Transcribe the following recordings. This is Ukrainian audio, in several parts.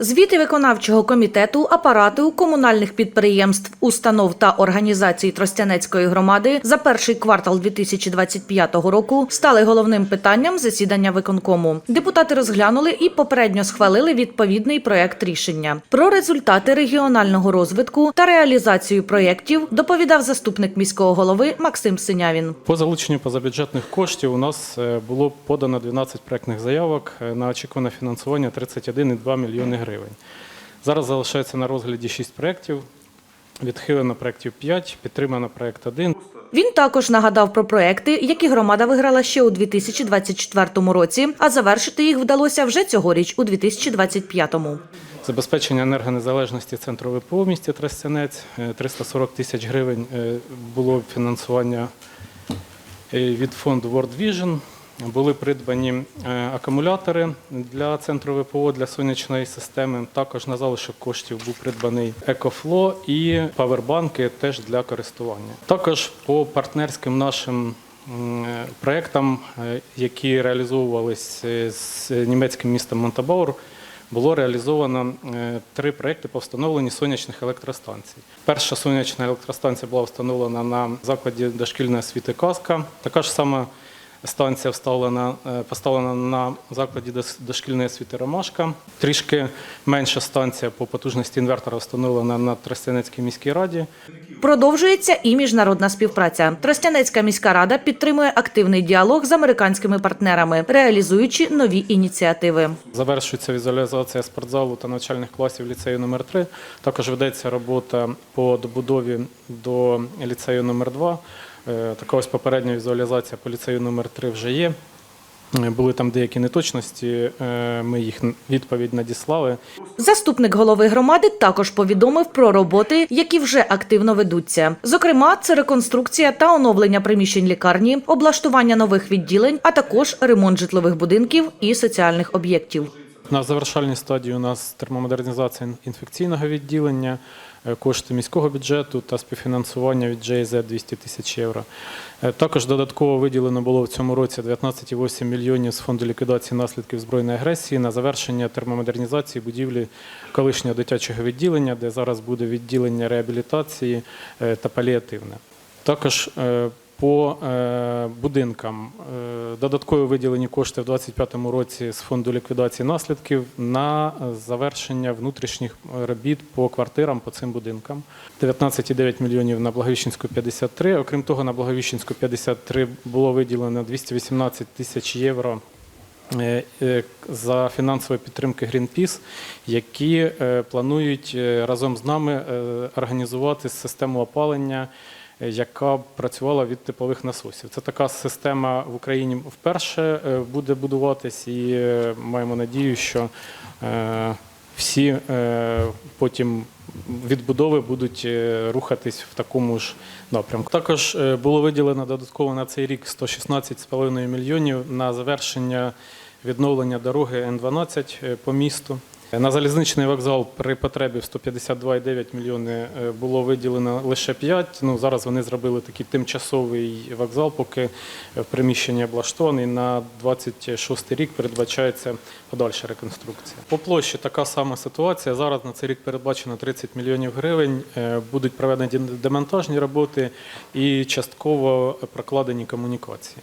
Звіти виконавчого комітету, апарату, комунальних підприємств, установ та організацій Тростянецької громади за перший квартал 2025 року стали головним питанням засідання виконкому. Депутати розглянули і попередньо схвалили відповідний проект рішення. Про результати регіонального розвитку та реалізацію проєктів доповідав заступник міського голови Максим Синявін. По залученню позабюджетних коштів у нас е, було подано 12 проектних заявок е, на очікуване фінансування 31,2 мільйони гривень. Зараз залишається на розгляді 6 проєктів. Відхилено проєктів 5, підтримано проєкт 1. Він також нагадав про проекти, які громада виграла ще у 2024 році, а завершити їх вдалося вже цьогоріч у 2025. Забезпечення енергонезалежності центру ВПО в місті Тростянець. Е, 340 тисяч гривень е, було фінансування е, від фонду World Vision. Були придбані е, акумулятори для центру ВПО для сонячної системи. Також на залишок коштів був придбаний екофло і павербанки теж для користування. Також по партнерським нашим е, проектам, е, які реалізовувалися з німецьким містом Монтабаур, було реалізовано три проекти по встановленню сонячних електростанцій. Перша сонячна електростанція була встановлена на закладі дошкільної освіти Казка. Така ж сама станція вставлена, е, поставлена на закладі дошкільної освіти Ромашка. Трішки менша станція по потужності інвертора встановлена на Тростянецькій міській раді. Продовжується і міжнародна співпраця. Тростянецька міська рада підтримує активний діалог з американськими партнерами, реалізуючи нові ініціативи. Завершується візуалізація спортзалу та навчальних класів ліцею номер 3 Також ведеться робота по добудові до ліцею номер 2 Е, Така ось попередня візуалізація по ліцею номер 3 вже є. Е, Були там деякі неточності, е, ми їх відповідь надіслали. Заступник голови громади також повідомив про роботи, які вже активно ведуться. Зокрема, це реконструкція та оновлення приміщень лікарні, облаштування нових відділень, а також ремонт житлових будинків і соціальних об'єктів. На завершальній стадії у нас термомодернізація інфекційного відділення, е, кошти міського бюджету та співфінансування від JZ 200 тисяч євро. Е, Також додатково виділено було в цьому році 19,8 мільйонів з фонду ліквідації наслідків збройної агресії на завершення термомодернізації будівлі колишнього дитячого відділення, де зараз буде відділення реабілітації е, та паліативне. Також по е, будинкам е, додатково виділені кошти в 2025 році з фонду ліквідації наслідків на завершення внутрішніх робіт по квартирам по цим будинкам. 19,9 мільйонів на Благовіщенську 53. Окрім того, на Благовіщенську 53 було виділено 218 тисяч євро е, за фінансової підтримки Greenpeace, які планують разом з нами організувати систему опалення, яка працювала від теплових насосів. Це така система в Україні вперше е, буде будуватись, і е, маємо надію, що е, всі потім відбудови будуть рухатись в такому ж напрямку. Також було виділено додатково на цей рік 116,5 мільйонів на завершення відновлення дороги Н-12 е, по місту. На залізничний вокзал при потребі в 152,9 мільйони е, було виділено лише 5. Ну, зараз вони зробили такий тимчасовий вокзал, поки в приміщенні облаштований. На 26 рік передбачається подальша реконструкція. По площі така сама ситуація. Зараз на цей рік передбачено 30 мільйонів гривень. Е, Будуть проведені демонтажні роботи і частково прокладені комунікації.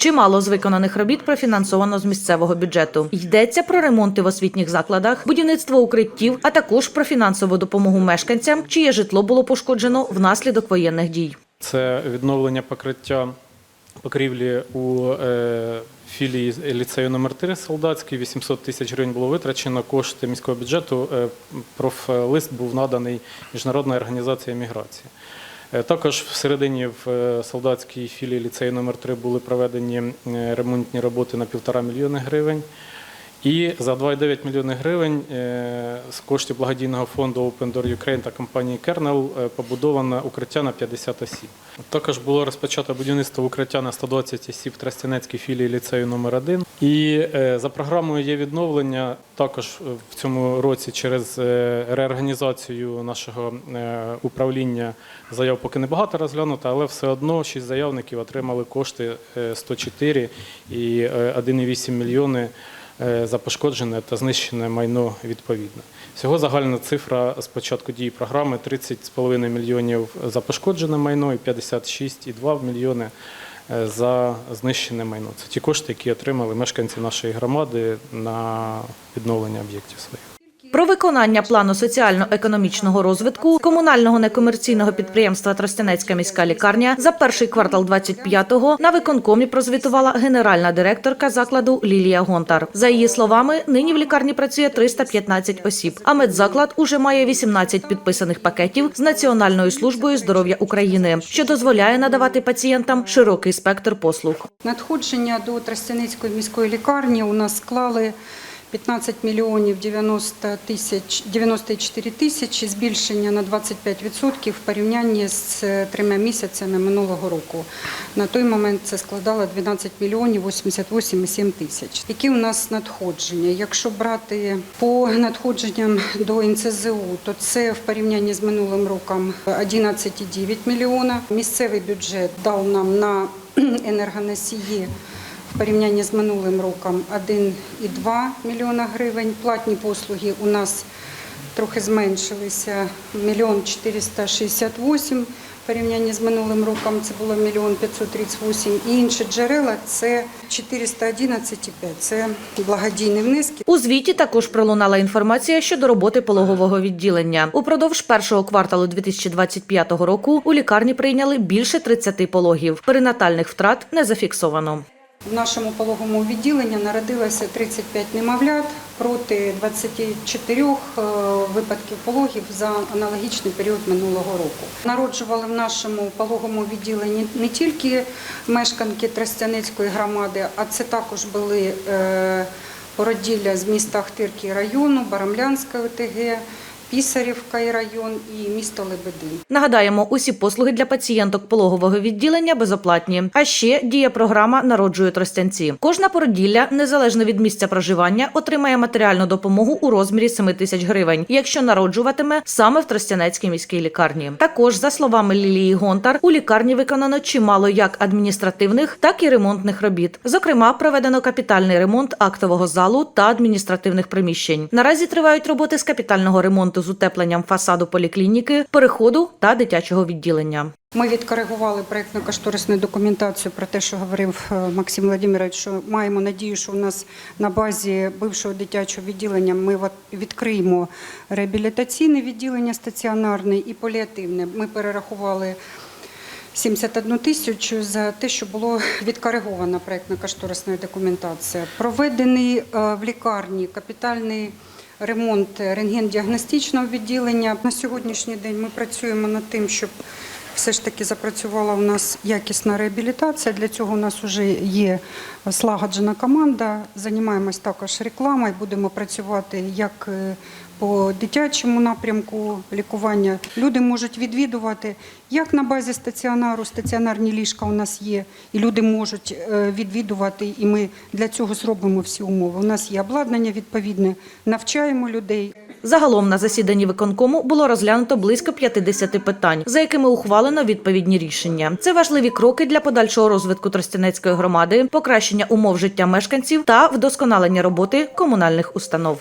Чимало з виконаних робіт профінансовано з місцевого бюджету. Йдеться про ремонти в освітніх закладах, будівництво укриттів, а також про фінансову допомогу мешканцям, чиє житло було пошкоджено внаслідок воєнних дій. Це відновлення покриття покрівлі у е, філії ліцею номер 3 солдатський. 800 тисяч гривень було витрачено. Кошти міського бюджету. Е, профлист був наданий Міжнародній організації міграції. Е, Також всередині в е, солдатській філії ліцею номер 3 були проведені е, ремонтні роботи на півтора мільйони гривень. І за 2,9 мільйони гривень е, з коштів благодійного фонду Open Door Ukraine та компанії Kernel е, побудовано укриття на 50 осіб. Також було розпочато будівництво укриття на 120 осіб в Тростянецькій філії ліцею номер 1 І е, за програмою є відновлення також в цьому році через реорганізацію нашого управління заяв поки небагато розглянуто, але все одно 6 заявників отримали кошти е, 104 і е, 1,8 мільйони за пошкоджене та знищене майно відповідно. Всього загальна цифра з початку дії програми 30,5 мільйонів за пошкоджене майно і 56,2 мільйони е, за знищене майно. Це ті кошти, які отримали мешканці нашої громади на відновлення об'єктів своїх. Про виконання плану соціально-економічного розвитку комунального некомерційного підприємства Тростянецька міська лікарня за перший квартал 25-го на виконкомі прозвітувала генеральна директорка закладу Лілія Гонтар. За її словами, нині в лікарні працює 315 осіб, а медзаклад уже має 18 підписаних пакетів з Національною службою здоров'я України, що дозволяє надавати пацієнтам широкий спектр послуг. Надходження до Тростяницької міської лікарні у нас склали 15 мільйонів 90 тисяч 94 тисячі, збільшення на 25% в порівнянні з трьома місяцями минулого року. На той момент це складало 12 мільйонів 88,7 тисяч. Які у нас надходження? Якщо брати по надходженням до НЦЗУ, то це в порівнянні з минулим роком 11,9 мільйона. Місцевий бюджет дав нам на енергоносії в порівнянні з минулим роком 1,2 мільйона гривень. Платні послуги у нас трохи зменшилися, мільйон 468 в порівнянні з минулим роком це було мільйон 538. І інші джерела це 411,5. Це благодійні внески. У звіті також пролунала інформація щодо роботи пологового відділення. Упродовж першого кварталу 2025 року у лікарні прийняли більше 30 пологів. Перинатальних втрат не зафіксовано. В нашому пологовому відділенні народилося 35 немовлят проти 24 е, випадків пологів за аналогічний період минулого року. Народжували в нашому пологовому відділенні не тільки мешканки Тростянецької громади, а це також були е, породілля з міста Ахтирки району, Барамлянська ОТГ, Пісарівка і район і місто Лебедин. Нагадаємо, усі послуги для пацієнток пологового відділення безоплатні. А ще діє програма Народжує тростянці. Кожна породілля, незалежно від місця проживання, отримає матеріальну допомогу у розмірі 7 тисяч гривень, якщо народжуватиме саме в Тростянецькій міській лікарні. Також, за словами Лілії Гонтар, у лікарні виконано чимало як адміністративних, так і ремонтних робіт. Зокрема, проведено капітальний ремонт актового залу та адміністративних приміщень. Наразі тривають роботи з капітального ремонту з утепленням фасаду поліклініки, переходу та дитячого відділення. Ми відкоригували проєктно-кошторисну документацію про те, що говорив е, Максим Владимирович, що маємо надію, що у нас на базі бившого дитячого відділення ми відкриємо реабілітаційне відділення стаціонарне і паліативне. Ми перерахували 71 тисячу за те, що було відкоригована проєктно-кошторисна документація. Проведений е, в лікарні капітальний ремонт рентген-діагностичного відділення. На сьогоднішній день ми працюємо над тим, щоб все ж таки запрацювала у нас якісна реабілітація. Для цього у нас вже є слагоджена команда. Займаємось також рекламою, будемо працювати як е, по дитячому напрямку лікування. Люди можуть відвідувати як на базі стаціонару, стаціонарні ліжка у нас є, і люди можуть е, відвідувати, і ми для цього зробимо всі умови. У нас є обладнання відповідне, навчаємо людей. Загалом на засіданні виконкому було розглянуто близько 50 питань, за якими ухвалено відповідні рішення. Це важливі кроки для подальшого розвитку Тростянецької громади, покращення умов життя мешканців та вдосконалення роботи комунальних установ.